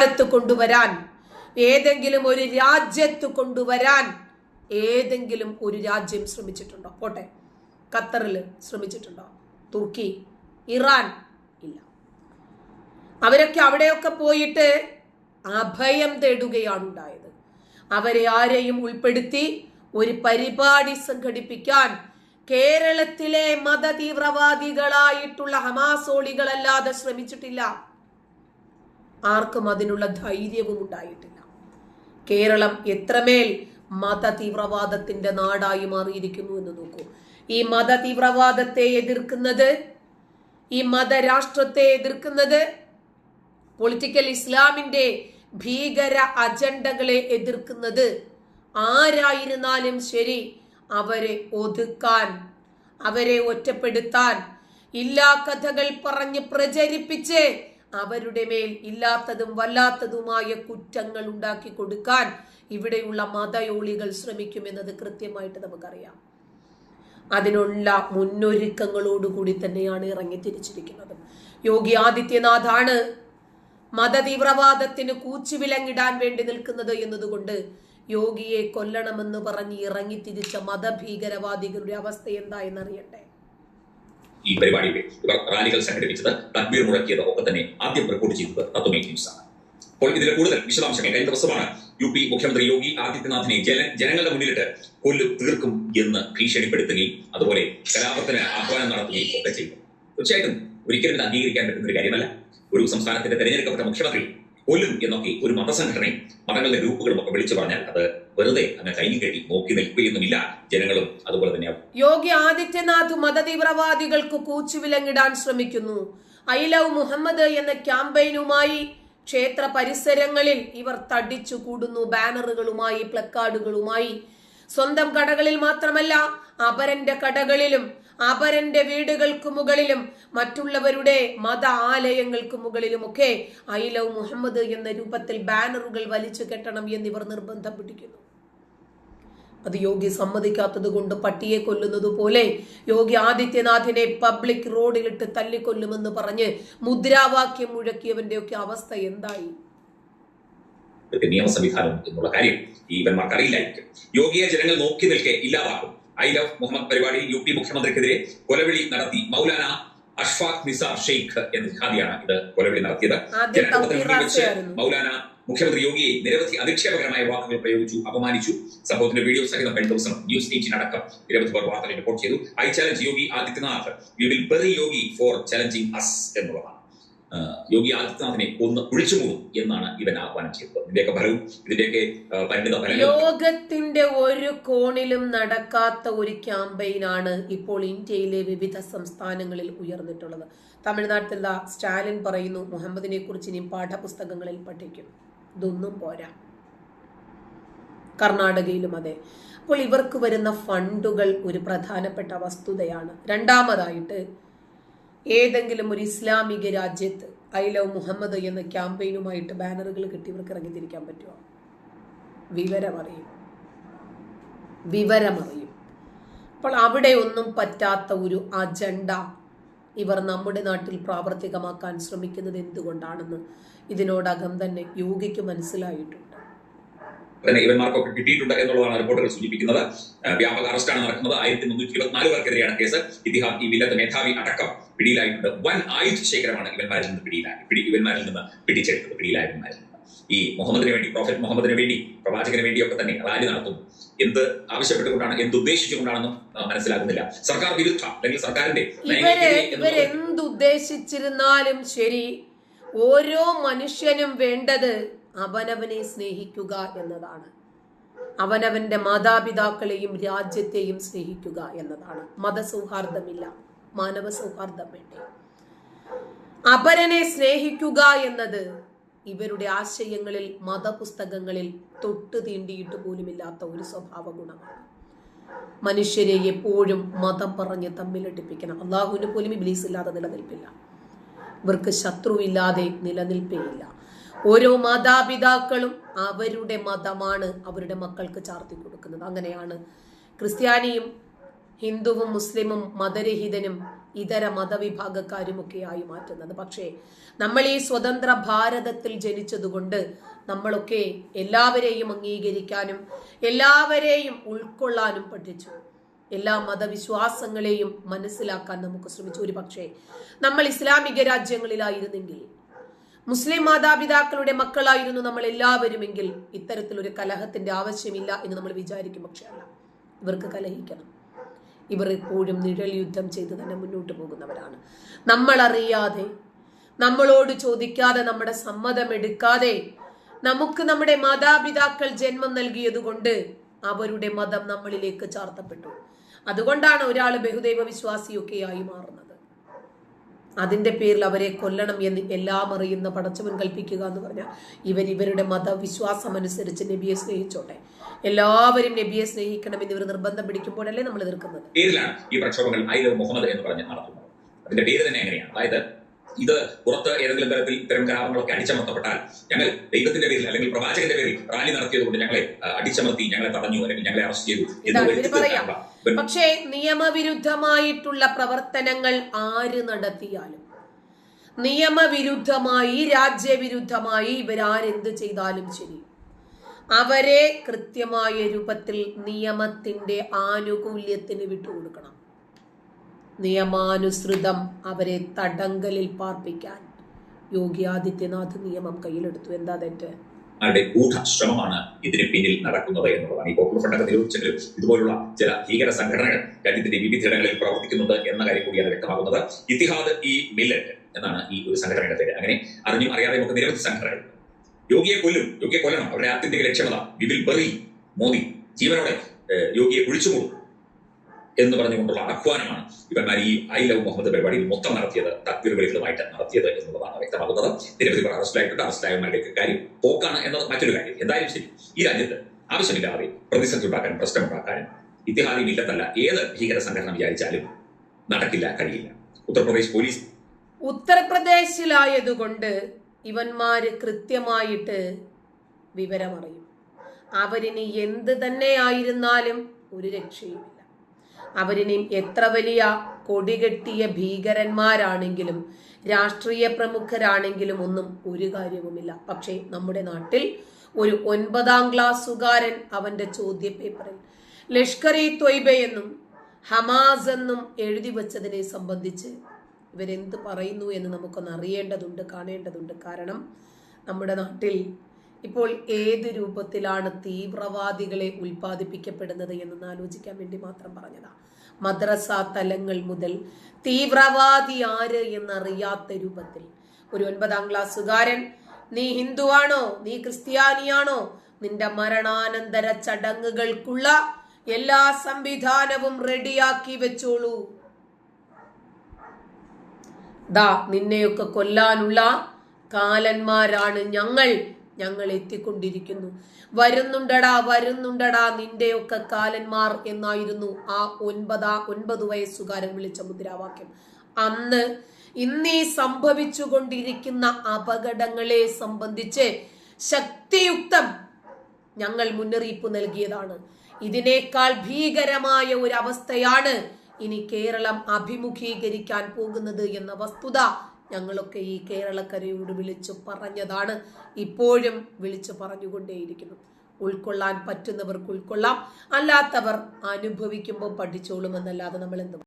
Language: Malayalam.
രാജ്യത്ത് കൊണ്ടുവരാൻ ഏതെങ്കിലും ഒരു രാജ്യത്ത് കൊണ്ടുവരാൻ ഏതെങ്കിലും ഒരു രാജ്യം ശ്രമിച്ചിട്ടുണ്ടോ? പോട്ടെ. ഖത്തറിൽ ശ്രമിച്ചിട്ടുണ്ടോ? തുർക്കി ഇറാൻ ഇല്ല. അവരൊക്കെ അവിടെയൊക്കെ പോയിട്ട് അഭയം തേടുകയാണ് ഉണ്ടായത്. അവരെ ആരെയും ഉൾപ്പെടുത്തി ഒരു പരിപാടി സംഘടിപ്പിക്കാൻ കേരളത്തിലെ മത തീവ്രവാദികളായിട്ടുള്ള ഹമാസോളികളല്ലാതെ ശ്രമിച്ചിട്ടില്ല. ആർക്കും അതിനുള്ള ധൈര്യവും ഉണ്ടായിട്ടില്ല കേരളം എത്രമേൽ മത തീവ്രവാദത്തിന്റെ നാടായി മാറിയിരിക്കുന്നു എന്ന് നോക്കൂ. ഈ മത തീവ്രവാദത്തെ എതിർക്കുന്നത് ഈ മതരാഷ്ട്രത്തെ എതിർക്കുന്നത് പൊളിറ്റിക്കൽ ഇസ്ലാമിന്റെ ഭീകര അജണ്ടകളെ എതിർക്കുന്നത് ആരായിരുന്നാലും ശരി അവരെ ഒതുക്കാൻ അവരെ ഒറ്റപ്പെടുത്താൻ ഇല്ലാ കഥകൾ പറഞ്ഞ് പ്രചരിപ്പിച്ച് അവരുടെ മേൽ ഇല്ലാത്തതും വല്ലാത്തതുമായ കുറ്റങ്ങൾ ഉണ്ടാക്കി കൊടുക്കാൻ ഇവിടെയുള്ള മതയോളികൾ ശ്രമിക്കുമെന്നത് കൃത്യമായിട്ട് നമുക്കറിയാം. അതിനുള്ള മുന്നൊരുക്കങ്ങളോടുകൂടി തന്നെയാണ് ഇറങ്ങി തിരിച്ചിരിക്കുന്നത്. യോഗി ആദിത്യനാഥാണ് മതതീവ്രവാദത്തിന് കൂച്ചുവിലങ്ങിടാൻ വേണ്ടി നിൽക്കുന്നത് എന്നതുകൊണ്ട് യോഗിയെ കൊല്ലണമെന്ന് പറഞ്ഞ് ഇറങ്ങി തിരിച്ച മതഭീകരവാദികളുടെ അവസ്ഥ എന്താ എന്നറിയട്ടെ ഈ പരിപാടിയുടെ ഇവർ റാലികൾ സംഘടിപ്പിച്ചത് തക്ബീർ മുഴക്കിയത് ഒക്കെ തന്നെ ആദ്യം റിപ്പോർട്ട് ചെയ്തത് തത്വമേ ന്യൂസ് ആണ്. അപ്പോൾ ഇതിലെ കൂടുതൽ വിശദാംശങ്ങൾ കഴിഞ്ഞ ദിവസമാണ് യു പി മുഖ്യമന്ത്രി യോഗി ആദിത്യനാഥിനെ ജന ജനങ്ങളുടെ മുന്നിലിട്ട് കൊല്ലു തീർക്കും എന്ന് ഭീഷണിപ്പെടുത്തുകയും അതുപോലെ കലാപത്തിന് ആഹ്വാനം നടത്തുകയും ഒക്കെ ചെയ്തു. തീർച്ചയായിട്ടും ഒരിക്കലും ഇത് അംഗീകരിക്കാൻ പറ്റുന്ന ഒരു കാര്യമല്ല. ഒരു സംസ്ഥാനത്തിന്റെ തെരഞ്ഞെടുക്കപ്പെട്ട മുഖ്യമന്ത്രി കൊല്ലും എന്നൊക്കെ ഒരു മതസംഘടനയും മതങ്ങളുടെ ഗ്രൂപ്പുകളും ഒക്കെ വിളിച്ചു പറഞ്ഞാൽ അത് വെറുതെ അങ്ങനെ കൈയും കെട്ടി നോക്കി നിൽക്കുകയൊന്നുമില്ല. ജനങ്ങളും അതുപോലെ തന്നെ യോഗി ആദിത്യനാഥ് മതതീവ്രവാദികൾക്ക് കൂച്ചുവിലങ്ങിടാൻ ശ്രമിക്കുന്നു. ഐ ലവ് മുഹമ്മദ് എന്ന ക്യാമ്പയിനുമായി ക്ഷേത്ര പരിസരങ്ങളിൽ ഇവർ തടിച്ചു കൂടുന്നു. ബാനറുകളുമായി പ്ലക്കാർഡുകളുമായി. സ്വന്തം കടകളിൽ മാത്രമല്ല അപരന്റെ കടകളിലും അപരന്റെ വീടുകൾക്ക് മുകളിലും മറ്റുള്ളവരുടെ മത ആലയങ്ങൾക്ക് മുകളിലുമൊക്കെ ഐ ലവ് മുഹമ്മദ് എന്ന രൂപത്തിൽ ബാനറുകൾ വലിച്ചു കെട്ടണം എന്നിവർ നിർബന്ധം പിടിക്കുന്നു. അത് യോഗി സമ്മതിക്കാത്തത് കൊണ്ട് പട്ടിയെ കൊല്ലുന്നത് പോലെ യോഗി ആദിത്യനാഥിനെ പബ്ലിക് റോഡിലിട്ട് തല്ലിക്കൊല്ലുമെന്ന് പറഞ്ഞ് മുദ്രാവാക്യം മുഴക്കിയവന്റെയൊക്കെ അവസ്ഥ എന്തായി? നിയമ സംവിധാനം എന്നുള്ള കാര്യം ഈ ഇവന്മാർക്ക് അറിയില്ലായിരിക്കും. യോഗിയെ ജനങ്ങൾ നോക്കി നിൽക്കെ ഇല്ലാതാക്കും. ഐ ലവ് മുഹമ്മദ് പരിപാടിയിൽ യു പി മുഖ്യമന്ത്രിക്കെതിരെ കൊലവിളി നടത്തി മൗലാന അഷ്ഫാഖ് നിസാർ ഷെയ്ഖ് എന്ന ജിഹാദിയാണ് ഇത് കൊലവിളി നടത്തിയത്. വെച്ച് മൗലാന മുഖ്യമന്ത്രി യോഗിയെ നിരവധി അധിക്ഷേപകരമായ വാക്കുകൾ പ്രയോഗിച്ചു അപമാനിച്ചു. സംഭവത്തിന്റെ വീഡിയോ സഹിതം കഴിഞ്ഞ ദിവസം ന്യൂസ് എയ്റ്റീൻ അടക്കം നിരവധി പേർ വാർത്തകൾ റിപ്പോർട്ട് ചെയ്തു. I challenge Yogi Adityanath. We will bury Yogi for challenging us എന്നുള്ളതാണ്. യോഗി ആദിത്യനാഥിനെ ഒന്ന് കുഴിച്ചുമൂടും എന്നാണ് ഇവൻ ആഹ്വാനം ചെയ്തത്. ഇതിന്റെയൊക്കെ ഫലവും ഇതിന്റെയൊക്കെ പരിണിത ഫലം ലോകത്തിന്റെ ഒരു കോണിലും നടക്കാത്ത ഒരു ക്യാമ്പയിനാണ് ഇപ്പോൾ ഇന്ത്യയിലെ വിവിധ സംസ്ഥാനങ്ങളിൽ ഉയർന്നിട്ടുള്ളത്. തമിഴ്നാട്ടിൽ സ്റ്റാലിൻ പറയുന്നു മുഹമ്മദിനെ കുറിച്ച് ഇനിയും പാഠപുസ്തകങ്ങളിൽ പഠിക്കും. ഇതൊന്നും പോരാ. കർണാടകയിലും അതെ. അപ്പോൾ ഇവർക്ക് വരുന്ന ഫണ്ടുകൾ ഒരു പ്രധാനപ്പെട്ട വസ്തുതയാണ്. രണ്ടാമതായിട്ട് ഏതെങ്കിലും ഒരു ഇസ്ലാമിക രാജ്യത്ത് ഐ ലവ് മുഹമ്മദ് എന്ന ക്യാമ്പയിനുമായിട്ട് ബാനറുകൾ കിട്ടി ഇവർക്ക് ഇറങ്ങിത്തിരിക്കാൻ പറ്റുമോ? വിവരമറിയും. വിവരമറിയും. അപ്പോൾ അവിടെ ഒന്നും പറ്റാത്ത ഒരു അജണ്ട ഇവർ നമ്മുടെ നാട്ടിൽ പ്രാവർത്തികമാക്കാൻ ശ്രമിക്കുന്നത് എന്തുകൊണ്ടാണെന്ന് ഇതിനോടകം തന്നെ യോഗിക്ക് മനസ്സിലായിട്ടുണ്ട് തന്നെ ഇവന്മാർക്കൊക്കെ കിട്ടിയിട്ടുണ്ട് എന്നുള്ളതാണ് റിപ്പോർട്ടുകൾ സൂചിപ്പിക്കുന്നത്. വ്യാപക അറസ്റ്റാണ് നടക്കുന്നത്. ആയിരത്തി മുന്നൂറ്റി ഇരുപത്തിനാല് പേർക്കെതിരെയാണ് കേസ്. ഇതിഹാസ് ഈ വില്ലത്ത് മേധാവി അടക്കം പിടിയിലായിട്ടുണ്ട്. വൻ ആയുധ ശേഖരമാണ് ഇവന്മാരിൽ നിന്ന് പിടിയിലായി പിടി ഇവന്മാരിൽ നിന്ന് പിടിച്ചെടുത്തത്. പിടിയിലായവന്മാരിൽ നിന്ന്. ഈ മുഹമ്മദിന് വേണ്ടി പ്രോഫറ്റ് മുഹമ്മദിന് വേണ്ടി പ്രവാചകന് വേണ്ടിയൊക്കെ തന്നെ റാലി നടത്തുന്നു. എന്ത് ആവശ്യപ്പെട്ടുകൊണ്ടാണ് എന്ത് ഉദ്ദേശിച്ചുകൊണ്ടാണെന്നും മനസ്സിലാകുന്നില്ല. സർക്കാർ വിരുദ്ധ അല്ലെങ്കിൽ സർക്കാരിന്റെ ഇവരെന്തുദ്ദേശിച്ചിരുന്നാലും ശരി ഓരോ മനുഷ്യനും വേണ്ടത് അവനവനെ സ്നേഹിക്കുക എന്നതാണ്. അവനവന്റെ മാതാപിതാക്കളെയും രാജ്യത്തെയും സ്നേഹിക്കുക എന്നതാണ്. മതസൗഹാർദ്ദമില്ല. മാനവ സൗഹാർദ്ദം വേണ്ടേ അപരനെ സ്നേഹിക്കുക എന്നത് ഇവരുടെ ആശയങ്ങളിൽ മതപുസ്തകങ്ങളിൽ തൊട്ട് തീണ്ടിയിട്ട് പോലുമില്ലാത്ത ഒരു സ്വഭാവ ഗുണമാണ് മനുഷ്യരെ എപ്പോഴും മതം പറഞ്ഞ് തമ്മിലടിപ്പിക്കണം. അള്ളാഹുവിന് പോലും ഇബ്ലീസ് ഇല്ലാതെ നിലനിൽപ്പില്ല. ഇവർക്ക് ശത്രുവില്ലാതെ നിലനിൽപ്പേയില്ല. ഓരോ മാതാപിതാക്കളും അവരുടെ മതമാണ് അവരുടെ മക്കൾക്ക് ചാർത്തി കൊടുക്കുന്നത്. അങ്ങനെയാണ് ക്രിസ്ത്യാനിയും ഹിന്ദുവും മുസ്ലിമും മതരഹിതനും ഇതര മതവിഭാഗക്കാരുമൊക്കെയായി മാറ്റുന്നത്. പക്ഷേ നമ്മൾ ഈ സ്വതന്ത്ര ഭാരതത്തിൽ ജനിച്ചതുകൊണ്ട് നമ്മളൊക്കെ എല്ലാവരെയും അംഗീകരിക്കാനും എല്ലാവരെയും ഉൾക്കൊള്ളാനും പഠിച്ചു. എല്ലാ മതവിശ്വാസങ്ങളെയും മനസ്സിലാക്കാൻ നമുക്ക് ശ്രമിച്ചു. ഒരു പക്ഷേ നമ്മൾ ഇസ്ലാമിക രാജ്യങ്ങളിലായിരുന്നെങ്കിൽ മുസ്ലിം മാതാപിതാക്കളുടെ മക്കളായിരുന്നു നമ്മൾ എല്ലാവരുമെങ്കിൽ ഇത്തരത്തിലൊരു കലഹത്തിന്റെ ആവശ്യമില്ല എന്ന് നമ്മൾ വിചാരിക്കും. പക്ഷേ അല്ല ഇവർക്ക് കലഹിക്കണം. ഇവർ എപ്പോഴും നിഴൽ യുദ്ധം ചെയ്ത് തന്നെ മുന്നോട്ട് പോകുന്നവരാണ്. നമ്മൾ അറിയാതെ നമ്മളോട് ചോദിക്കാതെ നമ്മുടെ സമ്മതമെടുക്കാതെ നമുക്ക് നമ്മുടെ മാതാപിതാക്കൾ ജന്മം നൽകിയതുകൊണ്ട് അവരുടെ മതം നമ്മളിലേക്ക് ചാർത്തപ്പെട്ടു. അതുകൊണ്ടാണ് ഒരാൾ ബഹുദൈവ വിശ്വാസിയൊക്കെയായി മാറുന്നത്. അതിന്റെ പേരിൽ അവരെ കൊല്ലണം എന്ന് എല്ലാം അറിയുന്ന പടച്ചവൻ കൽപ്പിക്കുക എന്ന് പറഞ്ഞാൽ ഇവർ ഇവരുടെ മതവിശ്വാസം അനുസരിച്ച് നബിയെ സ്നേഹിച്ചോട്ടെ. എല്ലാവരും നബിയെ സ്നേഹിക്കണമെന്ന് ഇവർ നിർബന്ധം പിടിക്കുമ്പോഴല്ലേ നമ്മൾ എതിർക്കുന്നത്? പേരിലാണ് ഈ പ്രക്ഷോഭങ്ങൾ മുഹമ്മദ് എന്ന് പറഞ്ഞ് നടത്തുന്നത്. അതിന്റെ പേര് തന്നെ എങ്ങനെയാണ്? അതായത് ഇത് പുറത്ത് ഏതെങ്കിലും തരത്തിൽ ഇത്തരം കലാപങ്ങളൊക്കെ അടിച്ചമർത്തപ്പെട്ടാൽ ഞങ്ങൾ ദൈവത്തിന്റെ പേരിൽ അല്ലെങ്കിൽ പ്രവാചകന്റെ പേരിൽ റാലി നടത്തിയതുകൊണ്ട് ഞങ്ങളെ അടിച്ചമർത്തി ഞങ്ങളെ തടഞ്ഞു അല്ലെങ്കിൽ ഞങ്ങളെ അറസ്റ്റ് ചെയ്തു എന്ന് പക്ഷേ നിയമവിരുദ്ധമായിട്ടുള്ള പ്രവർത്തനങ്ങൾ ആര് നടത്തിയാലും നിയമവിരുദ്ധമായി രാജ്യവിരുദ്ധമായി ഇവരാരെന്ത് ചെയ്താലും ശരി. അവരെ കൃത്യമായ രൂപത്തിൽ നിയമത്തിന്റെ ആനുകൂല്യത്തിന് വിട്ടുകൊടുക്കണം. നിയമാനുസൃതം അവരെ തടങ്കലിൽ പാർപ്പിക്കാൻ യോഗി ആദിത്യനാഥ് നിയമം കയ്യിലെടുത്തു. എന്താ തെറ്റ്? ഗൂഢ ശ്രമമാണ് ഇതിന് പിന്നിൽ നടക്കുന്നത് എന്നുള്ളതാണ് ഈ പോപ്പുലർ ഫ്രണ്ടൊക്കെ നിരോധിച്ചെങ്കിലും ഇതുപോലുള്ള ചില ഭീകര സംഘടനകൾ രാജ്യത്തിന്റെ വിവിധയിടങ്ങളിൽ പ്രവർത്തിക്കുന്നുണ്ട് എന്ന കാര്യം കൂടിയാണ് വ്യക്തമാകുന്നത്. ഇത്തിഹാദ് ഈ മില്ലറ്റ് എന്നാണ് ഈ ഒരു സംഘടനയുടെ പേര്. അങ്ങനെ അറിഞ്ഞും അറിയാതെ ഒക്കെ നിരവധി സംഘടനകൾ. യോഗിയെ കൊല്ലും യോഗിയെ കൊല്ലണം. അവരുടെ ആത്യന്തിക ലക്ഷ്യമത വിൽ ബറി മോദി ജീവനോടെ യോഗിയെ കുഴിച്ചുമൂടും എന്ന് പറഞ്ഞുകൊണ്ടുള്ള ആഹ്വാനമാണ് ഇവന്മാർ ഈ ഐ ലവ് മുഹമ്മദ് പരിപാടിയിൽ മൊത്തം നടത്തിയത് തക്വീർ വിളികളുമായിട്ട് നടത്തിയത് എന്നുള്ളതാണ് വ്യക്തമാകുന്നത്. നിരവധി പേർ അറസ്റ്റിലായിട്ടുണ്ട്. അറസ്റ്റിലായവന്മാരുടെയൊക്കെ കാര്യം പോക്കാണ് എന്നത് മറ്റൊരു കാര്യം. എന്തായാലും ശരി ഈ രാജ്യത്ത് ആവശ്യമില്ലാതെ പ്രതിസന്ധി ഉണ്ടാക്കാനും പ്രശ്നമുണ്ടാക്കാനും ഇത്തിഹാദി മില്ലത്തല്ല ഏത് ഭീകര സംഘടന വിചാരിച്ചാലും നടക്കില്ല കഴിയില്ല. ഉത്തർപ്രദേശ് പോലീസ് ഉത്തർപ്രദേശിലായതുകൊണ്ട് ഇവന്മാര് കൃത്യമായിട്ട് വിവരമറിയും. അവരിനി എന്ത് തന്നെ ആയിരുന്നാലും ഒരു രക്ഷയുമില്ല. അവരിനി എത്ര വലിയ കൊടികെട്ടിയ ഭീകരന്മാരാണെങ്കിലും രാഷ്ട്രീയ പ്രമുഖരാണെങ്കിലും ഒന്നും ഒരു കാര്യവുമില്ല. പക്ഷേ നമ്മുടെ നാട്ടിൽ ഒരു ഒൻപതാം ക്ലാസ്സുകാരൻ അവന്റെ ചോദ്യ പേപ്പറിൽ ലഷ്കർ ഇ ത്വയ്ബ എന്നും ഹമാസ് എന്നും എഴുതി വച്ചതിനെ സംബന്ധിച്ച് ഇവരെന്ത് പറയുന്നു എന്ന് നമുക്കൊന്ന് അറിയേണ്ടതുണ്ട് കാണേണ്ടതുണ്ട്. കാരണം നമ്മുടെ നാട്ടിൽ ഇപ്പോൾ ഏത് രൂപത്തിലാണ് തീവ്രവാദികളെ ഉൽപ്പാദിപ്പിക്കപ്പെടുന്നത് എന്നൊന്ന് ആലോചിക്കാൻ വേണ്ടി മാത്രം പറഞ്ഞതാ. മദ്രസ തലങ്ങൾ മുതൽ തീവ്രവാദി ആര് എന്നറിയാത്ത രൂപത്തിൽ. ഒരു ഒൻപതാം ക്ലാസ്സുകാരൻ നീ ഹിന്ദുവാണോ? നീ ക്രിസ്ത്യാനിയാണോ? നിന്റെ മരണാനന്തര ചടങ്ങുകൾക്കുള്ള എല്ലാ സംവിധാനവും റെഡിയാക്കി വെച്ചോളൂ. ദാ നിന്നെയൊക്കെ കൊല്ലാനുള്ള കാലന്മാരാണ് ഞങ്ങൾ. ഞങ്ങൾ എത്തിക്കൊണ്ടിരിക്കുന്നു വരുന്നുണ്ടടാ വരുന്നുണ്ടടാ നിന്റെയൊക്കെ കാലന്മാർ എന്നായിരുന്നു ആ ഒൻപതാ ഒൻപത് വയസ്സുകാരൻ വിളിച്ച മുദ്രാവാക്യം. അന്ന് ഇന്നീ സംഭവിച്ചുകൊണ്ടിരിക്കുന്ന അപകടങ്ങളെ സംബന്ധിച്ച് ശക്തിയുക്തം ഞങ്ങൾ മുന്നറിയിപ്പ് നൽകിയതാണ്. ഇതിനേക്കാൾ ഭീകരമായ ഒരു അവസ്ഥയാണ് ഇനി കേരളം അഭിമുഖീകരിക്കാൻ പോകുന്നത് എന്ന വസ്തുത ഞങ്ങളൊക്കെ ഈ കേരളക്കരയോട് വിളിച്ചു പറഞ്ഞതാണ്. ഇപ്പോഴും വിളിച്ചു പറഞ്ഞുകൊണ്ടേയിരിക്കുന്നു. ഉൾക്കൊള്ളാൻ പറ്റുന്നവർക്ക് ഉൾക്കൊള്ളാം. അല്ലാത്തവർ അനുഭവിക്കുമ്പോൾ പഠിച്ചോളുമെന്നല്ലാതെ നമ്മൾ എന്ത്